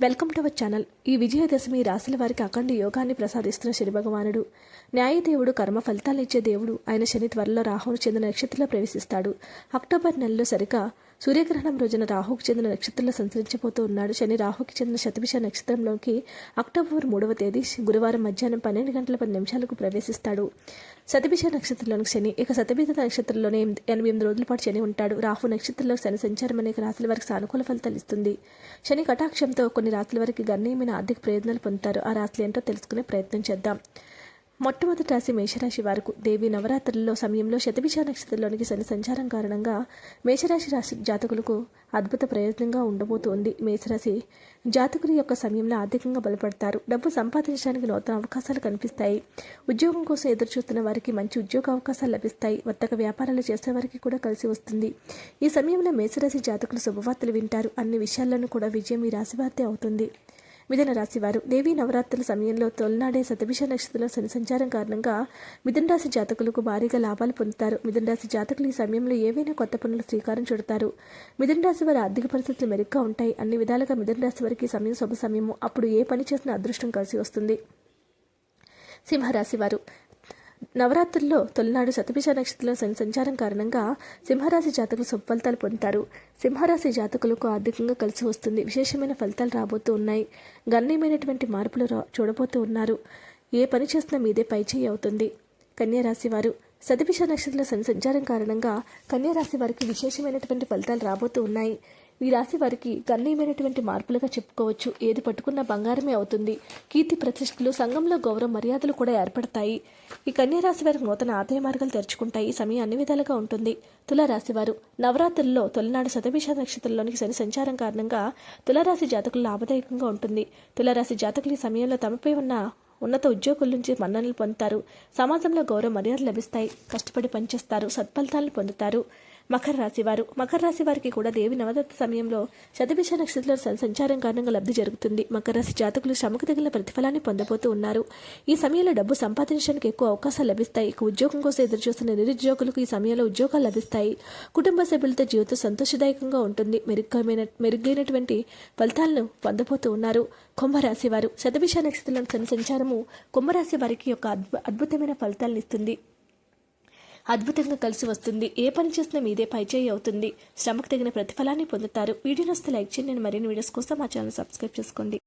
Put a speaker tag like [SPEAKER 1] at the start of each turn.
[SPEAKER 1] Welcome to our channel. ఈ విజయదశమి రాశుల వారికి అఖండ యోగాన్ని ప్రసాదిస్తున్న శని భగవానుడు. న్యాయదేవుడు కర్మ ఫలితాలు ఇచ్చే దేవుడు. ఆయన శని త్వరలో రాహును చెందిన నక్షత్రంలో ప్రవేశిస్తాడు. అక్టోబర్ నెలలో సరిగా సూర్యగ్రహణం రోజున రాహుకు చెందిన నక్షత్రంలో సంచరించబోతూ ఉన్నాడు. శని రాహుకి చెందిన శతభిష నక్షత్రంలోకి అక్టోబర్ మూడవ తేదీ గురువారం మధ్యాహ్నం పన్నెండు గంటల పది నిమిషాలకు ప్రవేశిస్తాడు. శతభిష నక్షత్రంలోని శని ఇక శతభిష నక్షత్రంలోనే ఎనిమిది ఎనభై ఎనిమిది రోజుల పాటు శని ఉంటాడు. రాహు నక్షత్రంలో శని సంచారం అనేక రాశుల వారికి సానుకూల ఫలితాలు ఇస్తుంది. శని కటాక్షంతో కొన్ని రాశుల వారికి గణనీయమైన ఆర్థిక ప్రయోజనాలు పొందుతారు. ఆ రాశులు ఏంటో తెలుసుకునే ప్రయత్నం చేద్దాం. మొట్టమొదటి రాశి మేషరాశి వారికి దేవి నవరాత్రుల్లో సమయంలో శతభిష నక్షత్రంలోనికి శని సంచారం కారణంగా మేషరాశి రాశి జాతకులకు అద్భుత ప్రయోజనంగా ఉండబోతోంది. మేషరాశి జాతకుల యొక్క సమయంలో ఆర్థికంగా బలపడతారు. డబ్బు సంపాదించడానికి నూతన అవకాశాలు కనిపిస్తాయి. ఉద్యోగం కోసం ఎదురు చూస్తున్న వారికి మంచి ఉద్యోగ అవకాశాలు లభిస్తాయి. వర్తక వ్యాపారాలు చేసే వారికి కూడా కలిసి వస్తుంది. ఈ సమయంలో మేషరాశి జాతకులు శుభవార్తలు వింటారు. అన్ని విషయాల్లోనూ కూడా విజయం ఈ రాశి వార్తే అవుతుంది. మిథున రాశి వారు. దేవీ నవరాత్రుల సమయంలో తొలనాడే శతభిష నక్షత్రంలో శని సంచారం కారణంగా మిథున రాశి జాతకులకు భారీగా లాభాలు పొందుతారు. మిథున రాశి జాతకులు ఈ సమయంలో ఏవైనా కొత్త పనులు శ్రీకారం చుడతారు. మిథున రాశి వారి ఆర్థిక పరిస్థితులు మెరుగ్గా ఉంటాయి. అన్ని విధాలుగా మిథున రాశి వారికి సమయం శుభ సమయము. అప్పుడు ఏ పని చేసినా అదృష్టం కలిసి వస్తుంది. సింహరాశి వారు. నవరాత్రుల్లో తొలినాడు శతభిష నక్షత్రంలో సంచారం కారణంగా సింహరాశి జాతకులు సుఫలితాలు పొందుతారు. సింహరాశి జాతకులకు ఆర్థికంగా కలిసి వస్తుంది. విశేషమైన ఫలితాలు రాబోతూ ఉన్నాయి. గణనీయమైనటువంటి మార్పులు రా- చూడబోతూ ఉన్నారు. ఏ పని చేసినా మీదే పైచేయి అవుతుంది. కన్యారాశి వారు శతభిష నక్షత్రంలో సంచారం కారణంగా కన్యారాశి వారికి విశేషమైనటువంటి ఫలితాలు రాబోతూ ఉన్నాయి. ఈ రాశి వారికి గణనీయమైనటువంటి మార్పులుగా చెప్పుకోవచ్చు. ఏది పట్టుకున్న బంగారమే అవుతుంది. కీర్తి ప్రతిష్టలు సంఘంలో గౌరవ మర్యాదలు కూడా ఏర్పడతాయి. ఈ కన్యా రాశి వారికి నూతన ఆదాయ మార్గాలు తెరుచుకుంటాయి. సమయం అన్ని విధాలుగా ఉంటుంది. తులారాశి వారు నవరాత్రుల్లో తొలినాడు శతభిష నక్షత్రంలోనికి శని సంచారం కారణంగా తులారాశి జాతకులు లాభదాయకంగా ఉంటుంది. తులారాశి జాతకులు ఈ సమయంలో తమపై ఉన్న ఉన్నత ఉద్యోగుల నుంచి మన్ననలు పొందుతారు. సమాజంలో గౌరవ మర్యాదలు లభిస్తాయి. కష్టపడి పనిచేస్తారు. సత్ఫలితాలను పొందుతారు. మకర రాశి వారు. మకర రాశి వారికి కూడా దేవి నవదత్త సమయంలో శతభిష నక్షత్రంలో సంచారం కారణంగా లబ్ధి జరుగుతుంది. మకర రాశి జాతకులు శ్రమకు తగిన ప్రతిఫలాన్ని పొందబోతూ ఉన్నారు. ఈ సమయంలో డబ్బు సంపాదించడానికి ఎక్కువ అవకాశాలు లభిస్తాయి. ఉద్యోగం కోసం ఎదురు చూస్తున్న నిరుద్యోగులకు ఈ సమయంలో ఉద్యోగాలు లభిస్తాయి. కుటుంబ సభ్యులతో జీవితం సంతోషదాయకంగా ఉంటుంది. మెరుగ్గమైన మెరుగైనటువంటి ఫలితాలను పొందబోతూ ఉన్నారు కుంభరాశి వారు. శతభిష నక్షత్రం సంచారము కుంభరాశి వారికి యొక్క అద్భు అద్భుతమైన ఫలితాలను ఇస్తుంది. అద్భుతంగా కలిసి వస్తుంది. ఏ పని చేసినా మీదే పైచేయి అవుతుంది. శ్రమకు తగిన ప్రతిఫలాన్ని పొందుతారు. వీడియో వస్తే లైక్ చేయండి. నేను మరిన్ని వీడియోస్ కోసం మా ఛానల్ సబ్స్క్రైబ్ చేసుకోండి.